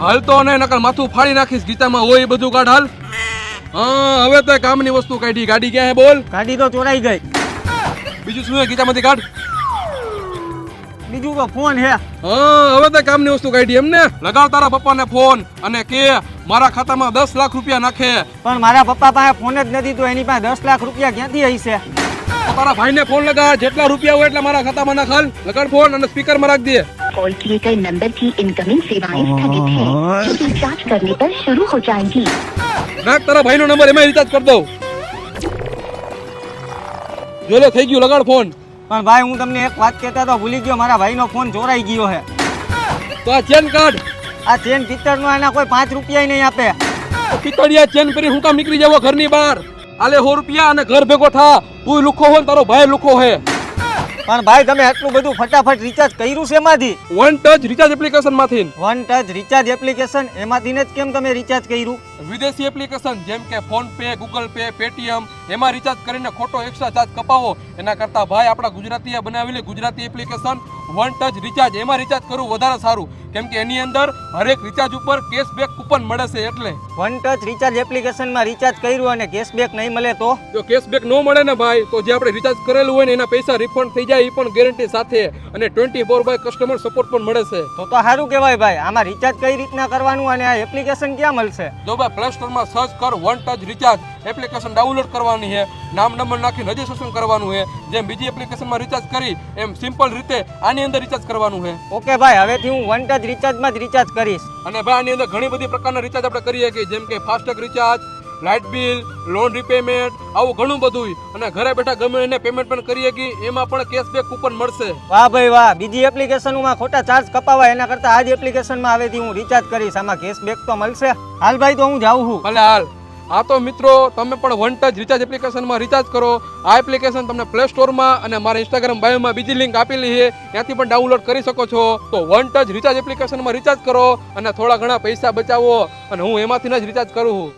હાલતો ને નકર માથું ફાડી નાખીશ ગીતામાં હોય એ બધું કાઢ હાલ. હા હવે તો કામની વસ્તુ કાઢી. ગાડી ક્યાં હે બોલ? ગાડી તો ચોરાઈ ગઈ. બીજું શું હે? ગીતામાંથી કાઢ. બીજું તો ફોન હે. હા હવે તો કામની વસ્તુ કાઢી એમ ને? લગાવ તારા પપ્પાને ફોન અને કે મારા ખાતામાં દસ લાખ રૂપિયા નાખે. પણ મારા પપ્પા પાસે ફોન જ નથી તો એની પાસે દસ લાખ રૂપિયા ક્યાંથી હશે? તો તારા ભાઈને ફોન લગાડ જેટલા રૂપિયા હોય એટલા મારા ખાતામાં નાખ હાલ લગાડ ફોન અને સ્પીકરમાં રાખ દે कॉल किए गए नंबर की इनकमिंग सेवाएं स्थगित है जो कि जांच करने पर शुरू हो जाएंगी નાખ તારા ભાઈનો નંબર એમાં રિચાર્જ કરી દઉં જો લે થઈ ગયું લગાડ ફોન પણ ભાઈ હું તમને એક વાત કહેતા તો ભૂલી ગયો મારા ભાઈનો ફોન ચોરાઈ ગયો છે તો આ ચેન કાઢ આ ચેન પિત્તળનો એના કોઈ પાંચ રૂપિયા નહીં આપે પિતળિયા ચેન પહેરી હું કામ નીકળી જાવ ઘરની બહાર આલે સો રૂપિયા અને ઘર ભેગો થા. તું લુખો હો ને તારો ભાઈ લુખો હે. પણ ભાઈ તમે આટલું બધું ફટાફટ રિચાર્જ કર્યું છે એમાંથી વન ટચ રિચાર્જ એપ્લિકેશનમાંથી. વન ટચ રિચાર્જ એપ્લિકેશન એમાંથી જ કેમ તમે રિચાર્જ કર્યું? વિદેશી એપ્લિકેશન જેમ કે PhonePe Google Pay Paytm એમાં રિચાર્જ કરીને ખોટો એક્સ્ટ્રા ચાર્જ કપાવો. એના કરતા ભાઈ આપણા ગુજરાતીએ બનાવેલી Gujarati application one touch recharge એમાં રિચાર્જ કરવું વધારે સારું. કેમ કે એની અંદર હરેક રિચાર્જ ઉપર કેશબેક કૂપન મળે છે એટલે. વન ટચ રિચાર્જ એપ્લિકેશનમાં રિચાર્જ કર્યું અને કેશબેક નહીં મળે તો? જો કેશબેક ન મળે ને ભાઈ તો જે આપણે રિચાર્જ કરેલું હોય ને એના પૈસા રિફંડ થઈ જાય એ પણ ગેરંટી સાથે. અને twenty four by customer support પણ મળે છે. તો તો સારું કહેવાય ભાઈ આમાં રિચાર્જ કઈ રીતના કરવાનું અને આ એપ્લિકેશન ક્યાં મળશે? જો ભાઈ પ્લે સ્ટોરમાં સર્ચ કર one touch recharge application download કરવાની છે. નામ નંબર નાખી રજીસ્ટ્રેશન કરવાનું છે. જેમ બીજી એપ્લિકેશનમાં રિચાર્જ કરી એમ સિમ્પલ રીતે આની અંદર રિચાર્જ કરવાનું છે. ઓકે ભાઈ હવેથી હું વન ટચ રિચાર્જમાં જ રિચાર્જ કરીશ. અને ભાઈ આની અંદર ઘણી બધી પ્રકારના રિચાર્જ આપણે કરીએ કે જેમ કે FASTag recharge light bill loan repayment આવું ઘણું બધું અને ઘરે બેઠા ગમે એને પેમેન્ટ પણ કરીએ કે એમાં પણ કેશબેક કૂપન મળશે. વાહ ભાઈ વાહ. બીજી એપ્લિકેશનમાં ખોટા ચાર્જ કપાવાય એના કરતાં આ જ એપ્લિકેશનમાં હવેથી હું રિચાર્જ કરીશ. આમાં કેશબેક તો મળશે. હાલ ભાઈ તો હું જાઉં છું. ભલે હાલ. આ તો મિત્રો, તમે પણ વન ટચ રિચાર્જ એપ્લિકેશનમાં રિચાર્જ કરો. આ એપ્લિકેશન તમને પ્લે સ્ટોરમાં અને મારા ઇન્સ્ટાગ્રામ બાયોમાં બીજી લિંક આપેલી છે. ત્યાંથી પણ ડાઉનલોડ કરી શકો છો. તો વન ટચ રિચાર્જ એપ્લિકેશનમાં રિચાર્જ કરો અને થોડા ઘણા પૈસા બચાવો અને હું એમાંથી જ રિચાર્જ કરું છું.